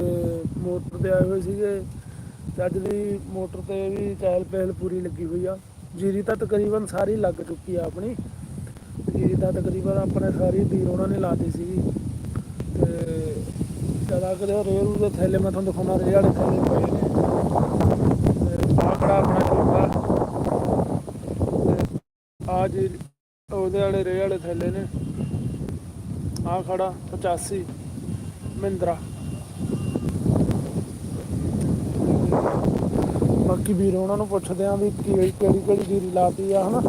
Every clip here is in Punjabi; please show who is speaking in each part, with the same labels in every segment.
Speaker 1: ਤੇ ਮੋਟਰ ਤੇ ਆਏ ਹੋਏ ਸੀਗੇ ਤੇ ਅੱਜ ਦੀ ਮੋਟਰ ਤੇ ਵੀ ਚਹਿਲ ਪਹਿਲ ਪੂਰੀ ਲੱਗੀ ਹੋਈ ਆ। ਜੀਰੀ ਤਾਂ ਤਕਰੀਬਨ ਸਾਰੀ ਲੱਗ ਚੁੱਕੀ ਆ ਆਪਣੀ। ਜੀਰੀ ਤਾਂ ਤਕਰੀਬਨ ਆਪਣੇ ਸਾਰੀ ਵੀਰ ਉਹਨਾਂ ਨੇ ਲਾਤੀ ਸੀਗੀ। ਤੇ ਚਲਾ ਕੇ ਰੇਰੂ ਦੇ ਥੈਲੇ ਮੈਂ ਤੁਹਾਨੂੰ ਦਿਖਾਉਣਾ ਰੇ ਵਾਲੇ ਥੈਲੇ ਪਏ ਨੇ। ਤੇ ਆਹ ਆਪਣਾ ਝੋਟਾ ਤੇ ਆ ਜੀ ਉਹਦੇ ਵਾਲੇ ਰੇ ਵਾਲੇ ਥੈਲੇ ਨੇ। ਆ ਖੜਾ 85 ਮਹਿੰਦਰਾ। ਬਾਕੀ ਵੀਰ ਉਹਨਾਂ ਨੂੰ ਪੁੱਛਦੇ ਆ ਵੀ ਕੀ ਕਿਹੜੀ ਕਿਹੜੀ ਜੀਰੀ ਲਾਤੀ ਆ, ਹਨਾ?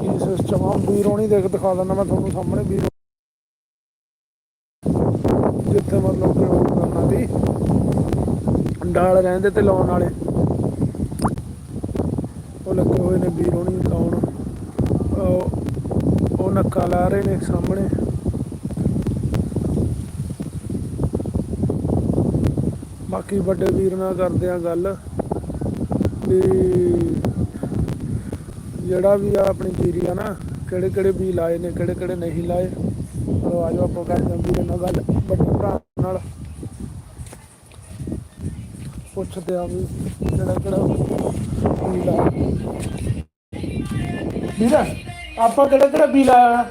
Speaker 1: ਕੀ ਸਿਸਟਮ ਆ? ਵੀਰ ਹੋਣੀ ਦੇਖ, ਦਿਖਾ ਦਿੰਦਾ ਮੈਂ ਤੁਹਾਨੂੰ ਸਾਹਮਣੇ ਵੀਰ ਜਿੱਥੇ ਮਤਲਬ ਕਿ ਉਹ ਕਰਨਾ ਦੀ ਡਾਲ ਰਹਿੰਦੇ ਤੇ ਲਾਉਣ ਵਾਲੇ। ਉਹ ਲੱਗੇ ਹੋਏ ਨੇ ਵੀਰ ਹੋਣੀ ਲਾਉਣ। ਉਹ ਨੱਕਾ ਲਾ ਰਹੇ ਨੇ ਸਾਹਮਣੇ। ਬਾਕੀ ਵੱਡੇ ਵੀਰ ਨਾਲ ਕਰਦੇ ਆ ਗੱਲ। ਵੀ ਜਿਹੜਾ ਵੀ ਆ ਆਪਣੀ ਜੀਰੀ ਆ ਨਾ ਕਿਹੜੇ ਕਿਹੜੇ ਵੀ ਲਾਏ ਨੇ ਕਿਹੜੇ ਕਿਹੜੇ ਨਹੀਂ ਲਾਏ ਚਲੋ ਆਜੋ ਆਪਾਂ ਕਰਦੇ ਆ ਵੀਰੇ ਨਾਲ ਗੱਲ ਵੱਡੇ ਭਰਾ ਨਾਲ। ਪੁੱਛਦੇ ਆ ਵੀ ਕਿਹੜਾ ਕਿਹੜਾ ਵੀ ਲਾਇਆ ਵੀਰਾ ਆਪਾਂ ਕਿਹੜਾ ਕਿਹੜਾ ਵੀ ਲਾਇਆ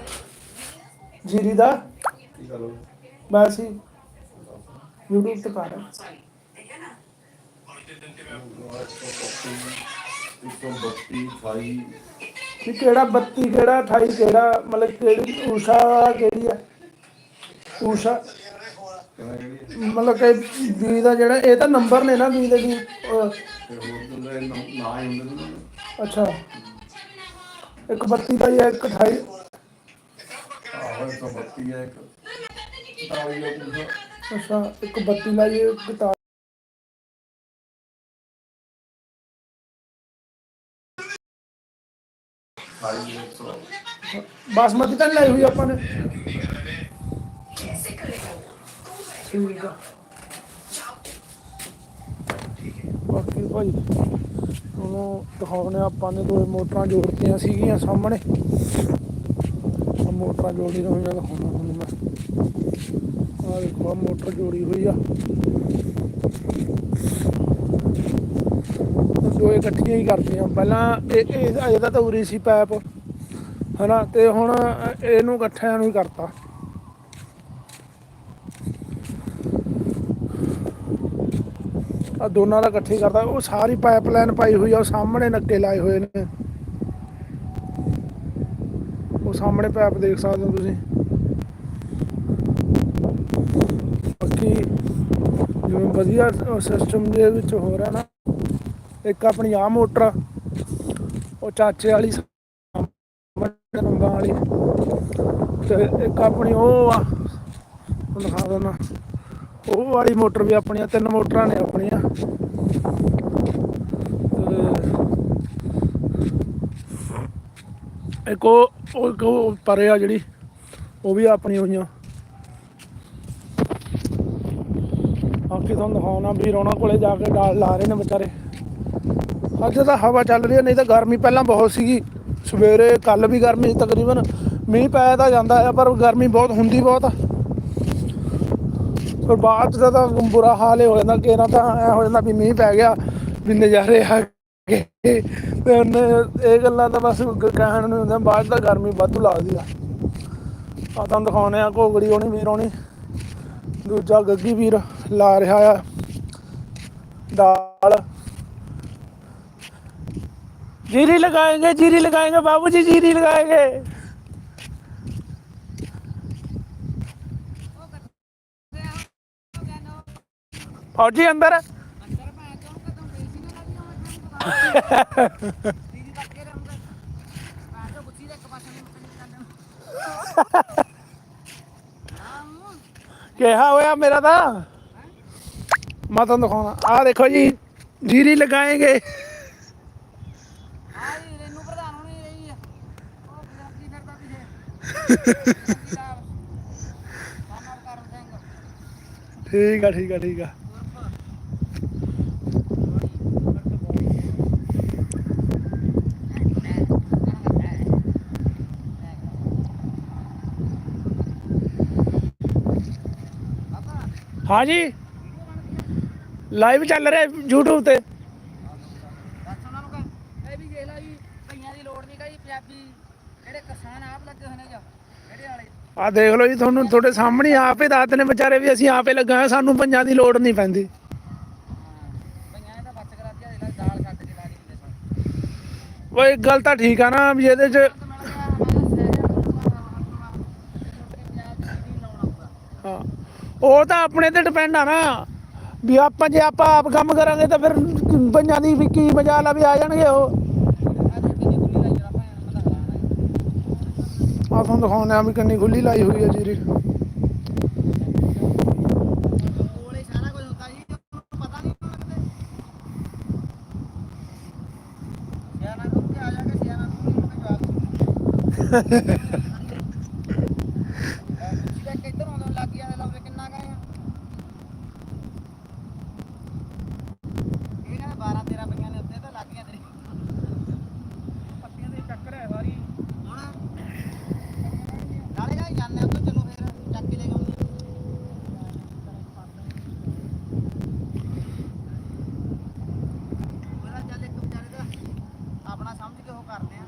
Speaker 1: ਜੀਰੀ ਦਾ? ਮੈਂ ਸੀ। YouTube ਤੇ ਪਾ ਰਿਹਾ ਕਿ ਕਿਹੜਾ 32 ਕਿਹੜਾ 28 ਕਿਹੜਾ, ਮਤਲਬ ਕਿਹੜੀ ਊਸ਼ਾ ਕਿਹੜੀ ਆ? ਊਸ਼ਾ। ਮਤਲਬ ਕਿ ਬੀ ਦਾ ਜਿਹੜਾ, ਇਹ ਤਾਂ ਨੰਬਰ ਨੇ ਨਾ ਬੀ ਦੇ ਵੀ ਅੱਛਾ। ਇੱਕ 32 ਦਾ ਹੀ ਹੈ ਇੱਕ 28 ਅੱਛਾ, ਇੱਕ 32 ਦਾ ਹੀ ਇੱਕ 42 ਬਾਸਮਤੀ ਤਾਂ ਨੀ ਲਾਈ ਹੋਈ ਆਪਾਂ ਨੇ। ਠੀਕ ਆ ਬਾਕੀ ਭਾਈ ਉਹਨੂੰ ਦਿਖਾਉਣੇ ਆਪਾਂ ਨੇ ਦੋ ਮੋਟਰਾਂ ਜੋੜਤੀਆਂ ਸੀਗੀਆਂ ਸਾਹਮਣੇ। ਮੋਟਰਾਂ ਜੋੜੀ ਹੋਈਆਂ ਦਿਖਾਉਣਾ ਤੁਹਾਨੂੰ ਮੈਂ। ਆਹ ਦੇਖੋ ਮੋਟਰ ਜੋੜੀ ਹੋਈ ਆ। ਦੋ ਇਕੱਠੀਆਂ ਹੀ ਕਰਦੀਆਂ। ਪਹਿਲਾਂ ਇਹ ਇਹ ਇਹਦਾ ਤਾਂ ਉਰੀ ਸੀ ਪੈਪ। ਹਨਾ, ਤੇ ਹੁਣ ਇਹਨੂੰ ਇਕੱਠਿਆਂ ਨੂੰ ਹੀ ਕਰਤਾ। ਆ ਦੋਨਾਂ ਦਾ ਇਕੱਠੇ ਹੀ ਉਹ ਸਾਰੀ ਪਾਈਪਲਾਈਨ ਪਾਈ ਹੋਈ ਆ, ਉਹ ਸਾਹਮਣੇ ਨੱਕੇ ਲਾਏ ਹੋਏ ਨੇ। ਉਹ ਸਾਹਮਣੇ ਪਾਈਪ ਦੇਖ ਸਕਦੇ ਹੋ ਤੁਸੀਂ। ਬਾਕੀ ਜਿਵੇਂ ਵਧੀਆ ਸਿਸਟਮ ਦੇ ਵਿੱਚ ਹੋ ਰਿਹਾ ਨਾ, ਇੱਕ ਆਪਣੀ ਆ ਮੋਟਰ, ਉਹ ਚਾਚੇ ਵਾਲੀ ਸਾਹਮਣੇ ਵਾਲੀ। ਤੇ ਇੱਕ ਆਪਣੀ ਉਹ ਆ ਦਿਖਾ ਦਿੰਦਾ। ਉਹ ਵਾਲੀ ਮੋਟਰ ਵੀ ਆਪਣੀਆਂ ਤਿੰਨ ਮੋਟਰਾਂ ਨੇ ਆਪਣੀਆਂ। ਇੱਕ ਉਹ ਉਹ ਇੱਕ ਉਹ ਪਰੇ ਆ ਜਿਹੜੀ, ਉਹ ਵੀ ਆਪਣੀ ਹੋਈਆਂ। ਬਾਕੀ ਤੁਹਾਨੂੰ ਦਿਖਾਉਣਾ ਵੀ ਉਹਨਾਂ ਕੋਲੇ ਜਾ ਕੇ ਡਾਲ ਲਾ ਰਹੇ ਨੇ ਵਿਚਾਰੇ। ਅੱਜ ਤਾਂ ਹਵਾ ਚੱਲ ਰਹੀ ਹੈ ਨਹੀਂ ਤਾਂ ਗਰਮੀ ਪਹਿਲਾਂ ਬਹੁਤ ਸੀਗੀ। ਸਵੇਰੇ ਕੱਲ ਵੀ ਗਰਮੀ ਤਕਰੀਬਨ, ਮੀਂਹ ਪੈ ਤਾਂ ਜਾਂਦਾ ਆ, ਪਰ ਗਰਮੀ ਬਹੁਤ ਹੁੰਦੀ ਬਹੁਤ ਆ। ਪਰ ਬਾਅਦ 'ਚ ਤਾਂ ਬੁਰਾ ਹਾਲ ਹੀ ਹੋ ਜਾਂਦਾ ਕਿ ਨਾ ਤਾਂ ਐ ਹੋ ਜਾਂਦਾ ਵੀ ਮੀਂਹ ਪੈ ਗਿਆ, ਵੀ ਨਜ਼ਾਰੇ ਆ ਗਏ। ਤੇ ਉਹਨੇ ਇਹ ਗੱਲਾਂ ਤਾਂ ਬਸ ਕਹਿਣ ਨੂੰ ਹੁੰਦਾ ਬਾਅਦ 'ਚ ਤਾਂ ਗਰਮੀ ਵਾਧੂ ਲੱਗਦੀ ਆ। ਆ ਤੁਹਾਨੂੰ ਦਿਖਾਉਣੇ ਆ, ਘੋਗੜੀ ਹੋਣੀ, ਵੀਰ ਹੋਣੀ। ਦੂਜਾ ਗੱਗੀ ਵੀਰ ਲਾ ਰਿਹਾ ਆ। ਦਾਲ। जीरी लगाएँगे जीरी लगाएँगे, बाबूजी जीरी लगाएँगे। फौजी अंदर क्या केहा होया
Speaker 2: मेरा था मत दिखा आ देखो जी, जीरी लगाएँगे। ਪਿਛੇ ਸਾਮਰ ਕਰਨ ਸਿੰਘ
Speaker 1: ਠੀਕ ਆ ਠੀਕ ਆ ਠੀਕ ਆ ਹਾਂ ਜੀ ਲਾਈਵ ਚੱਲ ਰਿਹਾ YouTube ਤੇ
Speaker 2: ਦੱਸ ਉਹਨਾਂ ਨੂੰ ਕਹ ਇਹ ਵੀ ਦੇਖ ਲੈ ਜੀ ਕਈਆਂ ਦੀ ਲੋੜ ਨਹੀਂ ਕਈ ਪੰਜਾਬੀ ਜਿਹੜੇ ਕਿਸਾਨ ਆਪ ਲੱਗੇ ਹੋਏ ਨੇ ਜਾਂ ਜਿਹੜੇ ਵਾਲੇ
Speaker 1: ਆ ਦੇਖ ਲਓ ਜੀ, ਤੁਹਾਨੂੰ ਤੁਹਾਡੇ ਸਾਹਮਣੇ ਆਪੇ ਦੱਸ ਨੇ ਵਿਚਾਰੇ ਵੀ ਅਸੀਂ ਆਪੇ ਲੱਗਾ ਹੋਏ ਸਾਨੂੰ ਪੰਜਾਂ ਦੀ ਲੋੜ ਨਹੀਂ ਪੈਂਦੀ।
Speaker 2: ਕਈਆਂ
Speaker 1: ਗੱਲ ਤਾਂ ਠੀਕ ਆ ਨਾ ਵੀ ਇਹਦੇ 'ਚ ਹਾਂ, ਉਹ ਤਾਂ ਆਪਣੇ ਤੇ ਡਿਪੈਂਡ ਆ ਨਾ ਵੀ ਆਪਾਂ ਜੇ ਆਪਾਂ ਆਪ ਕੰਮ ਕਰਾਂਗੇ ਤਾਂ ਫਿਰ ਪੰਜਾਂ ਦੀ ਵੀ ਕੀ ਮਜਾ ਲਾ ਵੀ ਆ ਜਾਣਗੇ ਉਹ
Speaker 2: ਆ ਦੇਖ ਕਿੰਨੀ ਖੁੱਲੀ ਲਾਈ ਜਰਾ ਭਾਂ ਮੈਂ ਤਾਂ ਹਰਾਣਾ
Speaker 1: ਆ ਤੁਹਾਨੂੰ ਦਿਖਾਉਂਦੇ ਆ ਵੀ ਕਿੰਨੀ ਖੁੱਲੀ ਲਾਈ ਹੋਈ ਹੈ ਜੀਰੀ।
Speaker 2: ਕੋਲੇ ਸਾਰਾ ਕੁਝ ਹੁੰਦਾ ਜੀ ਉਹਨੂੰ ਪਤਾ ਨਹੀਂ ਲੱਗਦਾ ਸਿਆਣਾ ਨੂੰ ਕਿ ਆ ਜਾ ਕੇ ਸਿਆਣਾ ਨੂੰ ਕੋਈ ਜਵਾਬ ਜਿਹਦਾ ਕਿੱਧਰ ਆਉਂਦਾ ਲੱਗ ਗਿਆ ਲਾਵੇ ਕਿੰਨਾ ਗਏ ਆ ਇਹ ਕਹਿੰਦਾ 12 13 ਪਈਆਂ ਨੇ ਉੱਤੇ ਤਾਂ ਲੱਗ ਗਿਆ ਤੇਰੀ ਪੱਤੀਆਂ ਦੇ ਚੱਕਰ ਹੈ ਸਾਰੀ ਹੁਣ ਨਾਲੇ ਗਾਈ ਜਾਂਦੇ ਉੱਧਰ ਚਲੋ ਫੇਰ ਚੱਕ ਕੇ ਲੈ ਕੇ ਉਹਦਾ ਚੱਲ ਇੱਕ ਵਿਚਾਰੇ ਦਾ ਆਪਣਾ ਸਮਝ ਕੇ ਉਹ ਕਰਦੇ ਆ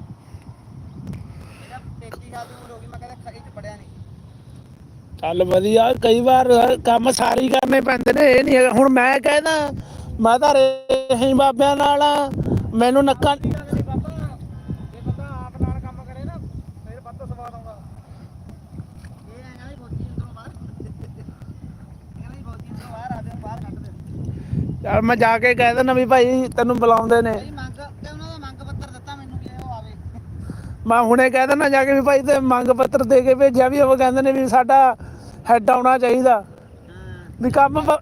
Speaker 2: ਇਹਦਾ 33 ਸਾਲ ਦੀ ਉਮਰ ਹੋ ਗਈ ਮੈਂ ਕਹਿੰਦਾ ਖਰੀ ਚ ਪੜਿਆ ਨਹੀਂ
Speaker 1: ਚੱਲ ਵਧੀਆ ਕਈ ਵਾਰ ਕੰਮ ਸਾਰੇ ਕਰਨੇ ਪੈਂਦੇ ਨੇ ਇਹ ਨਹੀਂ ਹੈਗਾ। ਹੁਣ ਮੈਂ ਕਹਿੰਦਾ ਮੈਂ ਤਾਂ ਰਹੀ ਬਾਬਿਆਂ ਨਾਲ ਆ, ਮੈਨੂੰ ਨੱਕਾਂ
Speaker 2: ਨਹੀਂ ਬਾਬਾ। ਜੇ ਬੰਦਾ ਆਪ ਨਾਲ ਕੰਮ ਕਰੇ ਨਾ ਫਿਰ ਵੱਧ ਸਵਾਦ ਆਉਂਦਾ। ਇਹ ਐਂ ਕਹਿੰਦਾ ਫੌਜੀ ਅੰਦਰੋਂ ਬਾਹਰ। ਕਹਿੰਦਾ ਜੀ ਫੌਜੀ ਅੰਦਰੋਂ ਬਾਹਰ ਆ ਦੇ ਬਾਹਰ ਕੱਢ ਦੇ
Speaker 1: ਚੱਲ ਮੈਂ ਜਾ ਕੇ ਕਹਿ ਦਿੰਦਾ ਵੀ ਭਾਈ ਤੈਨੂੰ ਬੁਲਾਉਂਦੇ ਨੇ।
Speaker 2: ਮੰਗ ਤੇ ਉਹਨਾਂ ਦਾ ਮੰਗ ਪੱਤਰ ਦਿੱਤਾ ਮੈਨੂੰ ਵੀ ਇਹ ਉਹ ਆਵੇ।
Speaker 1: ਮੈਂ ਹੁਣੇ ਕਹਿ ਦਿੰਦਾ ਜਾ ਕੇ ਵੀ ਭਾਈ ਤੇ ਮੰਗ ਪੱਤਰ ਦੇ ਕੇ ਭੇਜਿਆ ਵੀ ਉਹ ਕਹਿੰਦੇ ਨੇ ਵੀ ਸਾਡਾ ਹੈਡ ਆਉਣਾ ਚਾਹੀਦਾ। ਵੀ ਕੰਮ ਬ-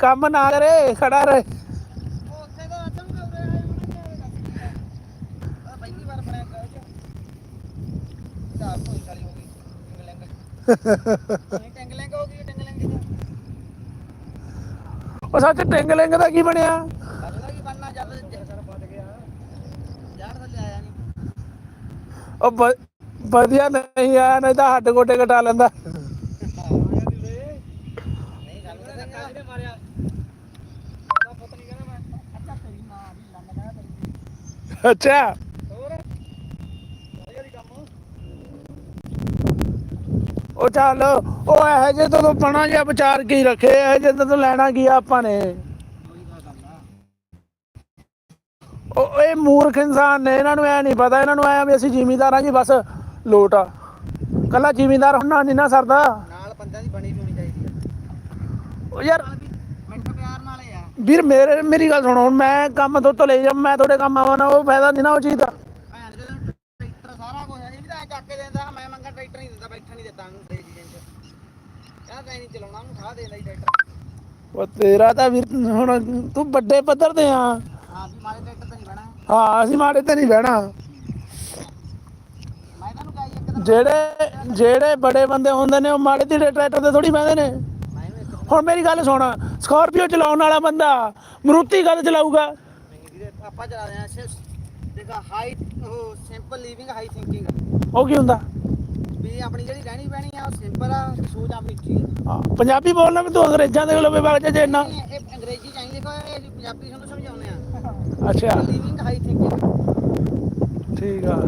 Speaker 1: ਕੰਮ ਨਾ ਕਰੇ, ਖੜਾ ਰਹੇ।
Speaker 2: ਉਹ ਉੱਥੇ ਤਾਂ ਹੋ ਗਈ ਟੰਗਲੈਂਗ ਦੀ
Speaker 1: ਉਹ ਸੱਚ ਟਿੰਗਲਿੰਗ ਦਾ ਕੀ ਬਣਿਆ?
Speaker 2: ਅਗਲਾ ਕੀ ਬਣਨਾ ਜਦ ਜਸਰ ਵੱਜ ਗਿਆ ਯਾਰ ਥੱਲੇ ਆਇਆ ਨਹੀਂ
Speaker 1: ਉਹ ਵ- ਵਧੀਆ ਨਹੀਂ ਆ ਨਹੀਂ ਤਾਂ ਹੱਡ ਗੋਡੇ ਕਟਾ ਲੈਂਦਾ
Speaker 2: ਨਹੀਂ ਗੱਲ ਤਾਂ ਕਾਹਦੇ ਮਾਰਿਆ ਉਹਦਾ ਪੁੱਤ ਨਹੀਂ ਕਹਿੰਦਾ ਮੈਂ ਅੱਛਾ ਤੇਰੀ ਮਾਂ ਦੀ ਲੰਨ ਕਹਿੰਦਾ ਤੇਰੀ
Speaker 1: ਅੱਛਾ। ਉਹ ਚੱਲ ਉਹ ਇਹੋ ਜਿਹੇ ਤੋਂ ਪਣਾ ਜਿਹਾ ਵਿਚਾਰ ਕੀ ਰੱਖੇ ਇਹੋ ਜਿਹੇ ਤੋਂ ਲੈਣਾ ਕੀ ਆਪਾਂ ਨੇ?
Speaker 2: ਉਹੀ
Speaker 1: ਇਹ ਮੂਰਖ ਇਨਸਾਨ ਨੇ ਇਹਨਾਂ ਨੂੰ ਐ ਨਹੀਂ ਪਤਾ ਇਹਨਾਂ ਨੂੰ ਐ ਵੀ ਅਸੀਂ ਜ਼ਿਮੀਂਦਾਰਾਂ ਜੀ ਬਸ ਲੋਟ ਆ। ਕੱਲਾ ਜ਼ਿਮੀਂਦਾਰ ਹੁੰਨਾ ਨਹੀਂ ਨਾ ਸਰਦਾ।
Speaker 2: ਨਾਲ ਬੰਦਿਆਂ ਦੀ ਬਣੀ ਹੋਣੀ ਚਾਹੀਦੀ ਆ।
Speaker 1: ਉਹ ਯਾਰ
Speaker 2: ਨਾਲ ਵੀ ਮਿੰਟ ਪਿਆਰ ਨਾਲ ਹੀ ਆ
Speaker 1: ਵੀਰ ਮੇਰੇ ਮੇਰੀ ਗੱਲ ਸੁਣੋ ਹੁਣ ਮੈਂ ਕੰਮ ਤੋਂ ਤੋਂ ਲੈ ਜਾ ਮੈਂ ਤੁਹਾਡੇ ਕੰਮ ਆਵਾਂ ਨਾ ਉਹ ਫਾਇਦਾ ਨਹੀਂ ਨਾ ਉਹ ਚੀਜ਼ ਦਾ।
Speaker 2: ਭੈਣ ਦੇ ਟਰੈਕਟਰ ਸਾਰਾ ਕੁਝ ਇਹ ਵੀ ਤਾਂ ਐਂ ਚੱਕ ਕੇ ਦਿੰਦਾ ਮੈਂ ਮੰਗਾ ਟਰੈਕਟਰ ਨਹੀਂ ਦਿੰਦਾ ਬੈਠਣ ਨਹੀਂ ਦਿੱਤਾ ਉਹਨੂੰ ਦੇ ਜੀ ਚ। ਕਹਿੰਦਾ ਤੈਨੂੰ ਨਹੀਂ ਚਲਾਉਣਾ ਉਹਨੂੰ ਠਾ ਦੇ ਲਈ ਟਰੈਕਟਰ।
Speaker 1: ਉਹ ਤੇਰਾ ਤਾਂ ਵੀਰ ਹੁਣ ਤੂੰ ਵੱਡੇ ਪੱਧਰ ਤੇ ਆ।
Speaker 2: ਹਾਂ ਵੀ ਮਾਰੇ ਟਰੈਕਟਰ ਤੇ ਨਹੀਂ ਬਣਾ
Speaker 1: ਹਾਂ ਅਸੀਂ ਮਾੜੇ ਤੇ ਨਹੀਂ ਬਹਿਣਾ।
Speaker 2: ਮੈਂ ਤੁਹਾਨੂੰ ਕਹੀ ਇੱਕ ਦਿਨ
Speaker 1: ਜਿਹੜੇ ਜਿਹੜੇ ਬੜੇ ਬੰਦੇ ਹੁੰਦੇ ਨੇ ਉਹ ਮਾੜੇ ਤੇ ਟਰੈਕਟਰ ਤੇ ਥੋੜੀ ਬਹਿੰਦੇ ਨੇ। ਹੁਣ ਮੇਰੀ ਗੱਲ ਸੁਣ ਸਕਾਰਪੀਓ ਚਲਾਉਣ ਵਾਲਾ ਬੰਦਾ ਮਰੂਤੀ ਕਦ ਚਲਾਊਗਾ।
Speaker 2: ਨਹੀਂ ਵੀਰੇ ਆਪਾਂ ਚਲਾ ਰਹੇ ਹਾਂ ਦੇਖਾ ਹਾਈ ਉਹ ਸਿੰਪਲ ਲਿਵਿੰਗ ਹਾਈ ਥਿੰਕਿੰਗ
Speaker 1: ਉਹ ਕੀ ਹੁੰਦਾ?
Speaker 2: ਵੀ ਆਪਣੀ ਜਿਹੜੀ ਰਹਿਣੀ ਬਹਿਣੀ ਆ ਉਹ ਸਿੰਪਲ ਆ ਸੋਚ ਆਪਣੀ ਆ।
Speaker 1: ਹਾਂ, ਪੰਜਾਬੀ ਬੋਲਣਾ ਵੀ ਤੂੰ ਅੰਗਰੇਜ਼ਾਂ ਦੇ ਕੋਲ ਵਗ ਜਾ ਇੰਨਾ।
Speaker 2: ਇਹ ਅੰਗਰੇਜ਼ੀ ਚਾਹੀਦੀ ਦੇਖੋ ਇਹ ਪੰਜਾਬੀ ਸਮਝਾਉਂਦੇ ਆ।
Speaker 1: ਅੱਛਾ।
Speaker 2: ਲਿਵਿੰਗ ਹਾਈ ਥਿੰਕਿੰਗ
Speaker 1: ਠੀਕ ਆ।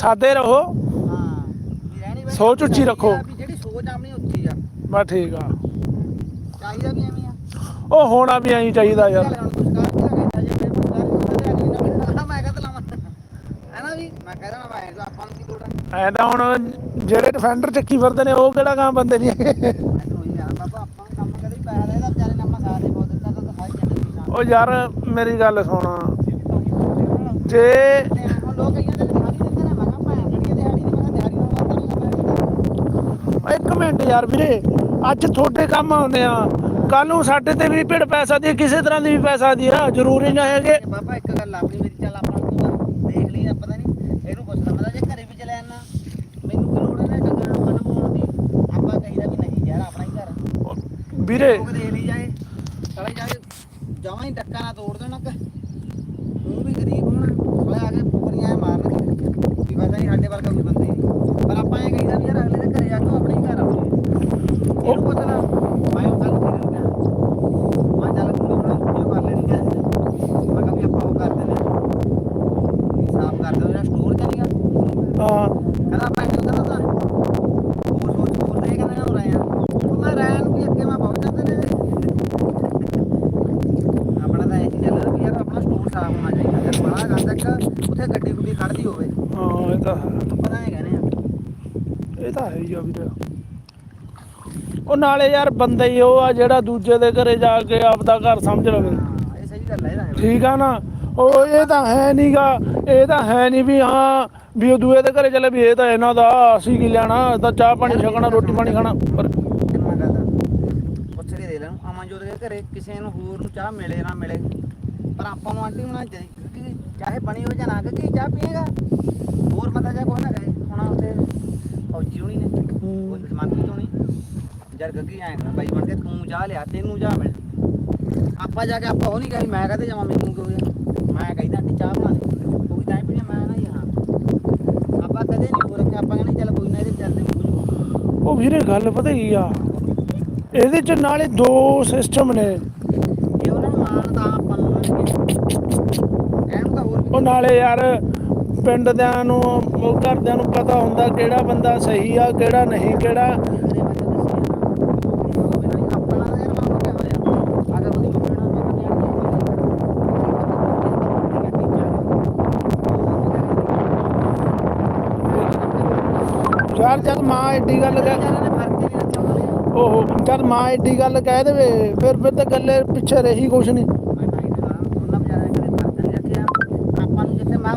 Speaker 1: ਸਾਦੇ ਰਹੋ।
Speaker 2: ਹਾਂ ਵੀ ਰਹਿਣੀ ਬਹਿਣੀ
Speaker 1: ਸੋਚ ਉੱਚੀ ਰੱਖੋ।
Speaker 2: ਆ ਵੀ ਜਿਹੜੀ ਸੋਚ ਆਪਣੀ
Speaker 1: ਬਸ ਠੀਕ ਆ।
Speaker 2: ਚਾਹੀਦਾ ਵੀ ਐਵੇਂ ਆ।
Speaker 1: ਉਹ ਹੋਣਾ ਵੀ ਐਂ ਚਾਹੀਦਾ ਯਾਰ।
Speaker 2: ਚੱਲ ਹੁਣ ਜੇ ਫਿਰ ਮੈਂ ਕਹਤਾ ਲਾਵਾਂ ਹੈਨਾ ਵੀ? ਮੈਂ ਕਹਿ ਰਹਾ ਮੈਂ ਆਪਾਂ ਨੂੰ ਕੀ ਲੋੜ ਆ।
Speaker 1: ਐ ਤਾਂ ਹੁਣ ਜਿਹੜੇ ਡਿਫੈਂਡਰ ਚੱਕੀ ਫਿਰਦੇ ਨੇ ਉਹ ਕਿਹੜਾ ਕੰਮ ਬੰਦੇ ਨਹੀਂ ਹੈਗੇ।
Speaker 2: ਮੈਨੂੰ ਉਹੀ ਆ ਬਾਬਾ ਆਪਾਂ ਨੂੰ ਕੰਮ ਕਦੇ ਵੀ ਪੈਸਾ ਦੇਦਾ ਵਿਚਾਰੇ ਨੇ ਆਪਾਂ ਸਾਥ ਦੇ ਬਹੁਤ ਦਿੱਤਾ ਤਾਂ ਸਾਰੀ ਜੰਦਗੀ ਨਾਲ
Speaker 1: ਉਹ ਯਾਰ ਮੇਰੀ ਗੱਲ ਸੁਣ। ਜੇ
Speaker 2: ਤੇ ਹੁਣ ਲੋਕ ਕਈਆਂ ਦੇ ਦਿਹਾੜੀ ਦਿੰਦੇ ਨੇ ਮੈਂ ਕਿਹਾ ਭੈਣ ਜਿਹੜੀ ਦਿਹਾੜੀ ਦੀ ਮੈਂ ਕਿਹਾ ਦਿਹਾੜੀ ਨਾਲ ਵਾਧਾ ਨਹੀਂ
Speaker 1: ਇੱਕ ਮਿੰਟ ਯਾਰ ਵੀਰੇ। ਅੱਜ ਤੁਹਾਡੇ ਕੰਮ ਆਉਂਦੇ ਆ। ਕੱਲ ਨੂੰ ਸਾਡੇ ਤੇ ਵੀ ਭਿੜ ਪੈਸਾ ਦੀ ਕਿਸੇ ਤਰ੍ਹਾਂ ਦੀ ਵੀ ਪੈਸਾ ਦੀ ਆ। ਜ਼ਰੂਰੀ ਨਹੀਂ ਹੈਗੇ।
Speaker 2: ਬਾਬਾ ਇੱਕ ਗੱਲ ਆਪਣੀ ਮੇਰੀ ਚੱਲ ਆਪਾਂ ਨੂੰ ਦੇਖ ਲਈ ਪਤਾ ਨਹੀਂ ਇਹਨੂੰ ਪੁੱਛਦਾ ਮੈਂ ਤਾਂ ਜੇ ਘਰੇ ਵੀ ਚਲੇ ਆਣਾ ਮੈਨੂੰ ਕੀ ਲੋੜ ਹੈ ਡੰਗਰ ਨੂੰ ਬੰਨ ਪਾਉਣ ਦੀ। ਆਪਾਂ ਕਹੀਦਾ ਵੀ ਨਹੀਂ ਯਾਰ ਆਪਣਾ ਹੀ ਘਰ
Speaker 1: ਵੀਰੇ
Speaker 2: ਲੋਕ ਦੇਖ ਲਈ ਜਾਏ ਚਲੇ ਜਾਏ ਜਮਾਂ ਹੀ ਡੱਕਾ ਨਾ ਤੋੜ ਦੇਣਾ ਉਹ ਵੀ ਗਰੀਬ ਹੋਣ। ਸਾਲੇ ਆ ਕੇ ਪੁਕਰੀਆਂ ਮਾਰਨਗੇ ਵੀ ਪਤਾ ਨਹੀਂ ਸਾਡੇ ਵਰਗਾ ਕੋਈ ਬੰਦੇ ਉਹ
Speaker 1: ਨਾਲੇ ਯਾਰ ਬੰਦਾ ਹੀ ਉਹ ਆ ਜਿਹੜਾ ਦੂਜੇ ਦੇ ਘਰੇ ਜਾ ਕੇ ਆਪਦਾ ਘਰ ਸਮਝ ਲਵੇ। ਠੀਕ ਆ ਨਾ? ਉਹ ਇਹ ਤਾਂ ਹੈ ਨਹੀਂਗਾ ਇਹ ਤਾਂ ਹੈ ਨਹੀਂ ਵੀ ਹਾਂ ਵੀ ਉਹ ਦੂਏ ਦੇ ਘਰੇ ਚਲੇ ਵੀ ਇਹ ਤਾਂ ਇਹਨਾਂ ਦਾ ਅਸੀਂ ਕੀ ਲੈਣਾ? ਤਾਂ ਚਾਹ ਪਾਣੀ ਛਕਣਾ ਰੋਟੀ ਪਾਣੀ ਖਾਣਾ। ਪਰ
Speaker 2: ਕਿੰਨਾ ਗੱਲ ਦਾ ਪੁੱਛ ਕੇ ਦੇ ਲੈਣ ਦੇ ਘਰੇ ਕਿਸੇ ਨੂੰ ਹੋਰ ਨੂੰ ਚਾਹ ਮਿਲੇ ਨਾ ਮਿਲੇ ਪਰ ਆਪਾਂ ਨੂੰ ਆਂਟੀ ਹੋਣਾ ਚਾਹੀਦੀ ਕਿ ਚਾਹੇ ਬਣੀ ਹੋ ਜਾਂ ਨਾ ਕਿ ਚਾਹ ਪੀਏਗਾ? ਹੋਰ ਮਤਾ ਜਾ ਕੋਈ ਨਾ ਕਹੇ। ਹੁਣ ਉੱਥੇ ਫੌਜੀ ਹੋਣੀ ਨੇ ਕੋਈ ਜਮਾਨਤੀ ਹੋਣੀ ਜਦ ਗੱਗੀ ਆਏ ਨਾ ਬਾਈ ਬਣ ਕੇ ਤੂੰ ਚਾਹ ਲਿਆ ਤੈਨੂੰ ਚਾਹ ਮਿਲ ਆਪਾਂ ਜਾ ਕੇ ਆਪਾਂ ਉਹ ਨਹੀਂ ਕਹੀ ਮੈਂ ਕਹਤੇ ਜਾਵਾਂ ਮੈਨੂੰ ਕਿਉਂ ਗਿਆ ਮੈਂ ਕਹਿੰਦਾ ਆਂਟੀ ਚਾਹ ਬਣਾ ਦੇ। ਉਹ ਵੀ ਤਾਂ ਪੀਣੀ ਮੈਂ ਨਾ ਹਾਂ ਆਪਾਂ ਕਦੇ ਨਹੀਂ ਹੋ ਰੱਖਿਆ ਆਪਾਂ ਕਹਿੰਦੇ ਚੱਲ ਕੋਈ ਨਾ ਇਹਦੇ ਚੱਲਦੇ ਮੂੰਹ
Speaker 1: ਉਹ ਵੀਰੇ ਗੱਲ ਪਤਾ ਕੀ ਆ? ਇਹਦੇ ਚ ਨਾਲੇ ਦੋ ਸਿਸਟਮ ਨੇ।
Speaker 2: ਇਹ ਉਹਨਾਂ ਨੂੰ ਮਾਣ
Speaker 1: ਉਹ ਨਾਲੇ ਯਾਰ ਪਿੰਡ ਦਿਆਂ ਨੂੰ ਉਹ ਘਰਦਿਆਂ ਨੂੰ ਪਤਾ ਹੁੰਦਾ ਕਿਹੜਾ ਬੰਦਾ ਸਹੀ ਆ ਕਿਹੜਾ ਨਹੀਂ ਕਿਹੜਾ
Speaker 2: ਯਾਰ ਮਾਮਾ
Speaker 1: ਯਾਰ ਜਦ ਮਾਂ ਐਡੀ ਗੱਲ ਕਹਿ ਓਹੋ ਜਦ ਮਾਂ ਐਡੀ ਗੱਲ ਕਹਿ ਦੇਵੇ ਫਿਰ ਫਿਰ ਤਾਂ ਗੱਲੇ ਪਿੱਛੇ ਰਹੀ ਕੁਛ ਨਹੀਂ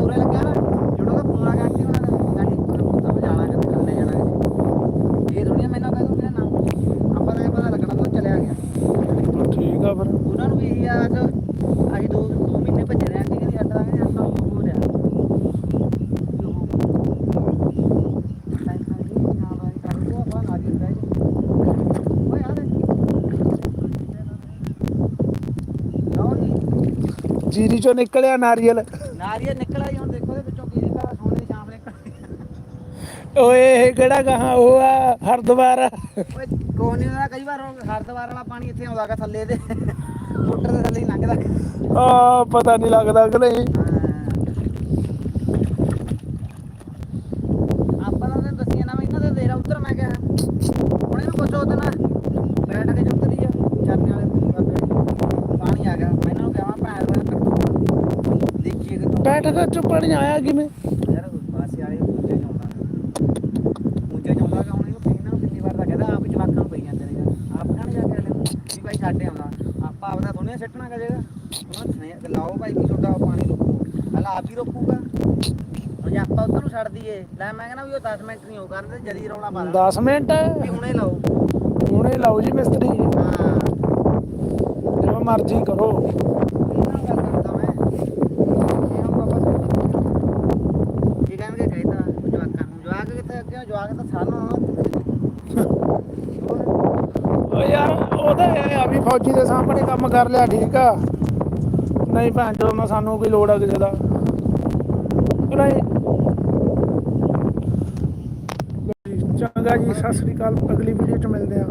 Speaker 2: ਨੂੰ ਜਿੱਥੇ ਮੈਂ ਉਰੇ ਲੱਗਿਆ ਨਾ ਜਦੋਂ ਦਾ ਫੋਨ ਆ ਗਿਆ ਕਿ ਉਹਨਾਂ ਦਾ ਗੱਡੀ ਪੁੱਤ ਜਾਣਾ ਕਿਤੇ ਕਰਨੇ ਜਾਣਾ। ਇਹ ਦੁਨੀਆ ਮੈਨੂੰ ਕਹਿ ਦੂੰਗੇ ਨਾ ਆਪਾਂ ਦਾ ਪਤਾ ਲੱਗਣਾ ਤੋਂ ਚਲਿਆ ਗਿਆ।
Speaker 1: ਠੀਕ ਆ ਫਿਰ।
Speaker 2: ਉਹਨਾਂ ਨੂੰ ਵੀ ਇਹੀ ਆ ਅੱਜ ਅਸੀਂ ਦੋ ਦੋ ਮਹੀਨੇ ਭੱਜੇ ਰਹੇ ਆਂਟੀ ਕਹਿੰਦੀ ਅੱਡਾ ਕਹਿੰਦੇ ਅੱਡਾ ਹੋ ਰਿਹਾ। ਆ
Speaker 1: ਜੀਰੀ ਚੋਂ ਨਿਕਲਿਆ ਨਾਰੀਅਲ।
Speaker 2: ਨਾਰੀਅਲ ਨਿਕਲਿਆ ਜੀ ਹੁਣ ਦੇਖੋ ਇਹਦੇ ਵਿੱਚੋਂ ਕੀ ਨਿਕਲਦਾ ਸੋਨੇ ਦੀ ਸ਼ਾਮ ਨਿਕਲਦੀ
Speaker 1: ਓਏ ਇਹ ਕਿਹੜਾ ਕਹਾ ਉਹ ਆ ਹਰਦੁਆਰ। ਆ।
Speaker 2: ਓਏ ਕੋਈ ਨਹੀਂ ਨਾ ਕਈ ਵਾਰ ਹਰਦਵਾਰ ਵਾਲਾ ਪਾਣੀ ਇੱਥੇ ਆਉਂਦਾਗਾ ਥੱਲੇ ਦੇ ਮੋਟਰ ਦੇ ਥੱਲੇ ਹੀ ਲੰਘਦਾ।
Speaker 1: ਆ ਪਤਾ ਨਹੀਂ ਲੱਗਦਾ ਕਿ ਨਹੀਂ
Speaker 2: ਆਪਾਂ ਨੂੰ ਤਾਂ ਦੱਸੀਆਂ ਨਾ ਮੈਂ ਇਹਨਾਂ ਦੇ ਦੇਰਾ ਉੱਤਰ ਮੈਂ ਕਿਹਾ ਹੁਣ ਇਹਨੂੰ ਪੁੱਛੋ ਉਹਦੇ ਨਾਲ ਬੈਠ ਕੇ ਜੁੱਤਰੀ ਆ ਚਰਨੇ ਵਾਲੇ ਬਾਬੇ ਪਾਣੀ ਆ ਗਿਆ ਮੈਂ ਇਹਨਾਂ ਨੂੰ ਕਹਾਂ ਭੈਣ ਦਾ ਦੇਖੀਏ ਕਿ ਤੂੰ
Speaker 1: ਬੈਠ ਕੇ ਚ ਪਾਣੀ ਆਇਆ ਕਿਵੇਂ?
Speaker 2: ਯਾਰ ਬਾਸੇ ਵਾਲੇ ਉੱਚੇ ਜਾਉਂਦਾ ਉੱਚੇ ਜਾਉਂਦਾ ਕਿ ਹੁਣ ਇਹਨੂੰ ਪੀਣਾ ਕਿੰਨੀ ਵਾਰ ਤਾਂ ਕਹਿੰਦਾ ਆਪ ਜਵਾਕਾਂ ਨੂੰ ਪਈ ਜਾਂਦੇ ਨੇ ਯਾਰ। ਆਪ ਕਹਣ ਜਾ ਕੇ ਹਲੇ ਵੀ ਭਾਈ ਸਾਡੇ ਆਉਂਦਾ ਆਪਾਂ ਆਪਦਾ ਥੋੜ੍ਹੀ ਨਾ ਸਿੱਟਣਾ ਕਜੇਗਾ ਉਹਨਾਂ ਲਾਓ ਭਾਈ ਕੀ ਛੋਟਾ ਪਾਣੀ ਰੋਕੋ। ਪਹਿਲਾਂ ਆਪ ਹੀ ਰੋਕੂਗਾ। ਹੁਣ ਜੇ ਆਪਾਂ ਉੱਧਰ ਨੂੰ ਛੱਡ ਦਈਏ ਲੈ ਮੈਂ ਕਹਿੰਦਾ ਵੀ ਉਹ 10 ਮਿੰਟ ਨਹੀਂ ਹੋ ਕਰਦੇ ਜਦੀ ਰੌਲਾ ਪਾ ਲਾ
Speaker 1: 10 ਮਿੰਟ?
Speaker 2: ਵੀ ਹੁਣੇ ਲਾਓ।
Speaker 1: ਹੁਣੇ ਲਾਓ ਜੀ ਮਿਸਤਰੀ।
Speaker 2: ਹਾਂ।
Speaker 1: ਜਿਵੇਂ ਮਰਜ਼ੀ ਕਰੋ
Speaker 2: ਇਹਨਾਂ ਗੱਲ ਕਰਦਾ ਮੈਂ ਇਹਨਾਂ ਨੂੰ ਆਪਾਂ ਕੀ ਕਹਿਣਗੇ ਕਹਿਤਾ ਜਵਾਕਾਂ ਨੂੰ ਜਵਾਕ ਕਿੱਥੇ ਅੱਗੇ ਜਵਾਕ ਤਾਂ ਸਾਨੂੰ ਹੋਰ
Speaker 1: ਓ ਯਾਰ ਉਹਦਾ ਇਹ ਆ ਵੀ ਫੌਜੀ ਦੇ ਸਾਹਮਣੇ ਕੰਮ ਕਰ ਲਿਆ, ਠੀਕ ਆ? ਨਹੀਂ ਭੈਣ ਚੋ ਨਾ ਸਾਨੂੰ ਕੋਈ ਲੋੜ ਆ ਕਿਸੇ ਦਾ। ਕਿ ਨਹੀਂ ਚੰਗਾ ਜੀ, ਸਤਿ ਸ੍ਰੀ ਅਕਾਲ। ਅਗਲੀ ਵੀਡੀਓ ਚ ਮਿਲਦੇ ਆ